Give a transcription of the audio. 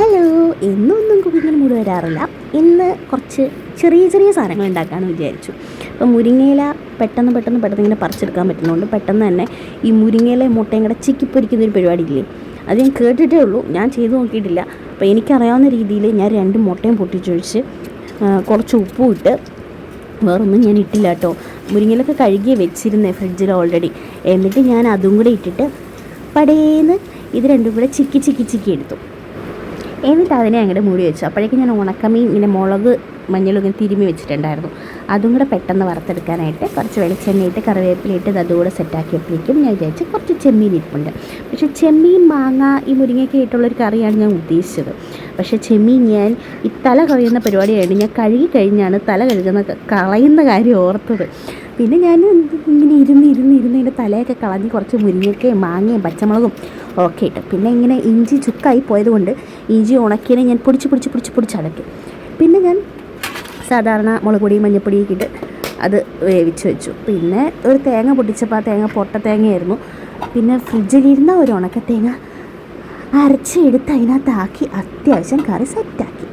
Hello എന്നൊന്നും കുക്കിങ്ങിന് മൂട് വരാറില്ല. ഇന്ന് കുറച്ച് ചെറിയ ചെറിയ സാധനങ്ങൾ ഉണ്ടാക്കാമെന്ന് വിചാരിച്ചു. അപ്പോൾ മുരിങ്ങയില പെട്ടെന്ന് പെട്ടെന്ന് പെട്ടെന്ന് ഇങ്ങനെ പറിച്ചെടുക്കാൻ പറ്റുന്നതുകൊണ്ട് പെട്ടെന്ന് തന്നെ ഈ മുരിങ്ങയില മുട്ടയും കൂടെ ചിക്കിപ്പൊരിക്കുന്ന ഒരു പരിപാടി ഇല്ലേ? അത് ഞാൻ കേട്ടിട്ടേ ഉള്ളൂ. ഞാൻ ചെയ്ത് നോക്കിയിട്ടില്ല. അപ്പോൾ എനിക്കറിയാവുന്ന രീതിയിൽ ഞാൻ രണ്ട് മുട്ടയും പൊട്ടിച്ചൊഴിച്ച് കുറച്ച് ഉപ്പും ഇട്ട് വേറൊന്നും ഞാൻ ഇട്ടില്ല കേട്ടോ. മുരിങ്ങയിലൊക്കെ കഴുകി വെച്ചിരുന്നേ ഫ്രിഡ്ജിൽ ഓൾറെഡി എന്നിട്ട് ഞാൻ അതും കൂടെ ഇട്ടിട്ട് പടേന്ന് ഇത് രണ്ടും കൂടെ ചിക്കി ചിക്കി ചിക്കി എടുത്തു. എന്നിട്ട് അതിനെ അങ്ങോട്ട് മൂടി വെച്ചു. അപ്പോഴേക്കും ഞാൻ ഉണക്കമീൻ ഇങ്ങനെ മുളക് മഞ്ഞളും ഇങ്ങനെ തിരുമ്മി വെച്ചിട്ടുണ്ടായിരുന്നു. അതും കൂടെ പെട്ടെന്ന് വറുത്തെടുക്കാനായിട്ട് കുറച്ച് വെളിച്ചെണ്ണയിട്ട് കറിവേപ്പിലയിട്ട് അതുകൂടെ സെറ്റാക്കിയപ്പോഴേക്കും ഞാൻ വിചാരിച്ചു കുറച്ച് ചെമ്മീൻ ഇരിപ്പുണ്ട്. പക്ഷേ ചെമ്മീൻ മാങ്ങ ഈ മുരിങ്ങയ്ക്ക് ആയിട്ടുള്ളൊരു കറിയാണ് ഞാൻ ഉദ്ദേശിച്ചത്. പക്ഷേ ചെമ്മീൻ ഞാൻ ഈ തല കളയുന്ന പരിപാടിയായിട്ട് ഞാൻ കഴുകി കഴിഞ്ഞാണ് തല കഴുകുന്ന കളയുന്ന കാര്യം ഓർത്തത്. പിന്നെ ഞാൻ ഇങ്ങനെ ഇരുന്ന് ഇരുന്ന് ഇരുന്ന് എന്റെ തലയൊക്കെ കളഞ്ഞ് കുറച്ച് മുരിങ്ങയ്ക്കയും മാങ്ങയും പച്ചമുളകും ഒക്കെ ഇട്ട്. പിന്നെ ഇങ്ങനെ ഇഞ്ചി ചുക്കായി പോയതുകൊണ്ട് ഇഞ്ചി ഉണക്കിയതിനെ ഞാൻ പൊടിച്ച് പൊടിച്ച് പൊടിച്ച് പൊടിച്ചടക്കി പിന്നെ ഞാൻ സാധാരണ മുളക് പൊടി മഞ്ഞപ്പൊടിയൊക്കെ ഇട്ട് അത് വേവിച്ച് വെച്ചു. പിന്നെ ഒരു തേങ്ങ പൊട്ടിച്ചപ്പോൾ ആ തേങ്ങ പൊട്ട തേങ്ങയായിരുന്നു. പിന്നെ ഫ്രിഡ്ജിലിരുന്ന ഒരു ഉണക്ക തേങ്ങ അരച്ചെടുത്ത് അതിനകത്താക്കി അത്യാവശ്യം കറി സെറ്റാക്കി